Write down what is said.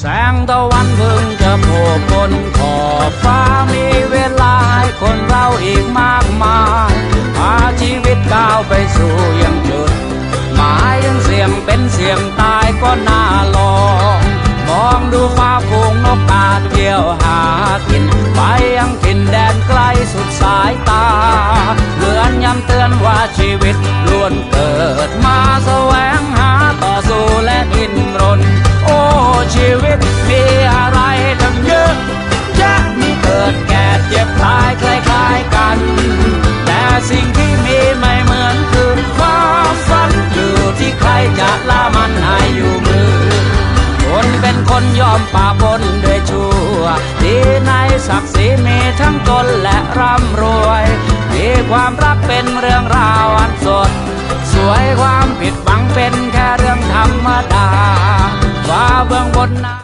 แสงตะวันเพิ่งจะโผล่บนขอบฟ้ามีเวลาให้คนเราอีกมากมายพาชีวิตก้าวไปสู่ยังจุด หมายยังเสี่ยงเป็นเสี่ยงตายก็น่าลองมองดูฟ้าฝูงนกกาเที่ยวหากิน ไปยังถิ่นแดนไกลสุดสายตาเลือนย้ำเตือนว่าชีวิตล้วนเกิ ใครจะละมันให้อยู่มือ คนเป็นคนยอมป่าบนด้วยชั่ว ดีในศักดิ์ศรีมีทั้งจนและร่ำรวย มีความรักเป็นเรื่องราวอันสด สวยความผิดหวังเป็นแค่เรื่องธรรมดาว่าเบื้องบนนะ